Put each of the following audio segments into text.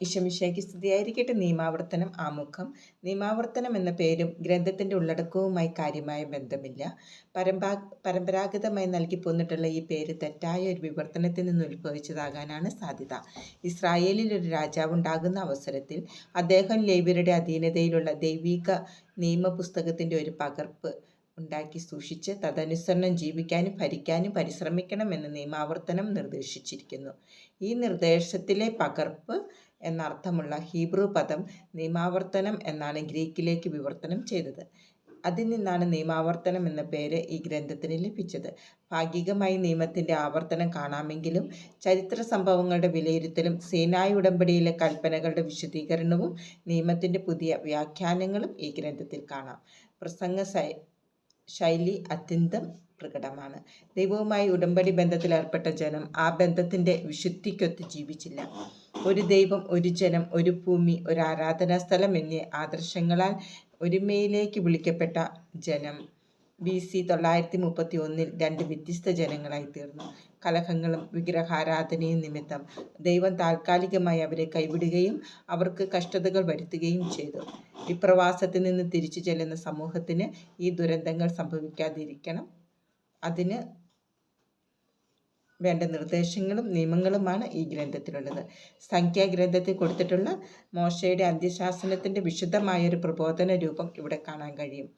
ഇഷമിഷയ്ക്ക് സ്തുതിയായിരിക്കട്ടെ നിയമാവർത്തനം ആമുഖം. നിയമാവർത്തനം എന്ന പേരും ഗ്രന്ഥത്തിന്റെ ഉള്ളടക്കവുമായി കാര്യമായ ബന്ധമില്ല. പരമ്പാ പരമ്പരാഗതമായി നൽകി പോന്നിട്ടുള്ള ഈ പേര് തെറ്റായ ഒരു വിവർത്തനത്തിൽ നിന്ന് ഉത്ഭവിച്ചതാകാനാണ് സാധ്യത. ഇസ്രായേലിൽ ഒരു രാജാവ് ഉണ്ടാകുന്ന അവസരത്തിൽ അദ്ദേഹം ലേവ്യരുടെ അധീനതയിലുള്ള ദൈവിക നിയമപുസ്തകത്തിന്റെ ഒരു പകർപ്പ് ഉണ്ടാക്കി സൂക്ഷിച്ച് തദനുസരണം ജീവിക്കാനും ഭരിക്കാനും പരിശ്രമിക്കണമെന്ന് നിയമാവർത്തനം നിർദ്ദേശിച്ചിരിക്കുന്നു. ഈ നിർദ്ദേശത്തിലെ പകർപ്പ് എന്നർത്ഥമുള്ള ഹീബ്രു പദം നിയമാവർത്തനം എന്നാണ് ഗ്രീക്കിലേക്ക് വിവർത്തനം ചെയ്തത്. അതിൽ നിന്നാണ് നിയമാവർത്തനം എന്ന പേര് ഈ ഗ്രന്ഥത്തിന് ലഭിച്ചത്. ഭാഗികമായി നിയമത്തിന്റെ ആവർത്തനം കാണാമെങ്കിലും ചരിത്ര സംഭവങ്ങളുടെ വിലയിരുത്തലും സേനായി ഉടമ്പടിയിലെ കൽപ്പനകളുടെ വിശദീകരണവും നിയമത്തിന്റെ പുതിയ വ്യാഖ്യാനങ്ങളും ഈ ഗ്രന്ഥത്തിൽ കാണാം. പ്രസംഗ ശൈലി അത്യന്തം പ്രകടമാണ്. ദൈവവുമായി ഉടമ്പടി ബന്ധത്തിൽ ഏർപ്പെട്ട ജനം ആ ബന്ധത്തിന്റെ വിശുദ്ധിക്കൊത്ത് ജീവിച്ചില്ല. ഒരു ദൈവം ഒരു ജനം ഒരു ഭൂമി ഒരു ആരാധനാ സ്ഥലം എന്നീ ആദർശങ്ങളാൽ ഒരുമയിലേക്ക് വിളിക്കപ്പെട്ട ജനം ബി സി തൊള്ളായിരത്തി മുപ്പത്തി ഒന്നിൽ രണ്ട് വ്യത്യസ്ത ജനങ്ങളായി തീർന്നു. കലഹങ്ങളും വിഗ്രഹാരാധനയും നിമിത്തം ദൈവം താൽക്കാലികമായി അവരെ കൈവിടുകയും അവർക്ക് കഷ്ടതകൾ വരുത്തുകയും ചെയ്തു. വിപ്രവാസത്തിൽ നിന്ന് തിരിച്ചു ചെല്ലുന്ന സമൂഹത്തിന് ഈ ദുരന്തങ്ങൾ സംഭവിക്കാതിരിക്കണം. അതിന് വേണ്ട നിർദ്ദേശങ്ങളും നിയമങ്ങളുമാണ് ഈ ഗ്രന്ഥത്തിലുള്ളത്. സംഖ്യാഗ്രന്ഥത്തിൽ കൊടുത്തിട്ടുള്ള മോശയുടെ അന്ത്യശാസനത്തിന്റെ വിശുദ്ധമായൊരു പ്രബോധന രൂപം ഇവിടെ കാണാൻ കഴിയും.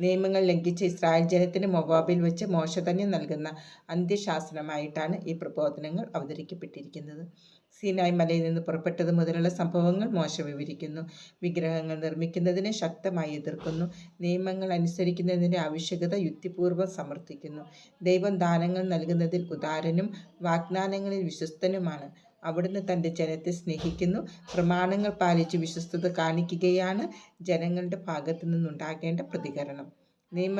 നിയമങ്ങൾ ലംഘിച്ച് ഇസ്രായേൽ ജനത്തിന് മൊബാബിൽ വെച്ച് മോശധന്യം നൽകുന്ന അന്ത്യശാസനമായിട്ടാണ് ഈ പ്രബോധനങ്ങൾ അവതരിക്കപ്പെട്ടിരിക്കുന്നത് സീനായ് മലയിൽ നിന്ന് പുറപ്പെട്ടത് മുതലുള്ള സംഭവങ്ങൾ മോശ വിവരിക്കുന്നു. വിഗ്രഹങ്ങൾ നിർമ്മിക്കുന്നതിനെ ശക്തമായി എതിർക്കുന്നു. നിയമങ്ങൾ അനുസരിക്കുന്നതിന്റെ ആവശ്യകത യുക്തിപൂർവം സമർത്ഥിക്കുന്നു. ദൈവം ദാനങ്ങൾ നൽകുന്നതിൽ ഉദാരനും വാഗ്ദാനങ്ങളിൽ വിശ്വസ്തനുമാണ്. അവിടുന്ന് തന്റെ ജനത്തെ സ്നേഹിക്കുന്നു. പ്രമാണങ്ങൾ പാലിച്ച് വിശ്വസ്തത കാണിക്കുകയാണ് ജനങ്ങളുടെ ഭാഗത്തു നിന്നുണ്ടാകേണ്ട പ്രതികരണം. നിയമ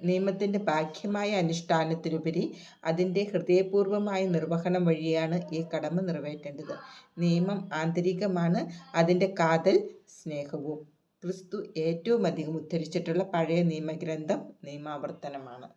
നിയമത്തിന്റെ ബാഹ്യമായ അനുഷ്ഠാനത്തിനുപരി അതിന്റെ ഹൃദയപൂർവമായ നിർവഹണം വഴിയാണ് ഈ കടമ നിറവേറ്റേണ്ടത്. നിയമം ആന്തരികമാണ് അതിന്റെ കാതൽ സ്നേഹവും. ക്രിസ്തു ഏറ്റവും അധികം ഉദ്ധരിച്ചിട്ടുള്ള പഴയ നിയമഗ്രന്ഥം നിയമാവർത്തനമാണ്.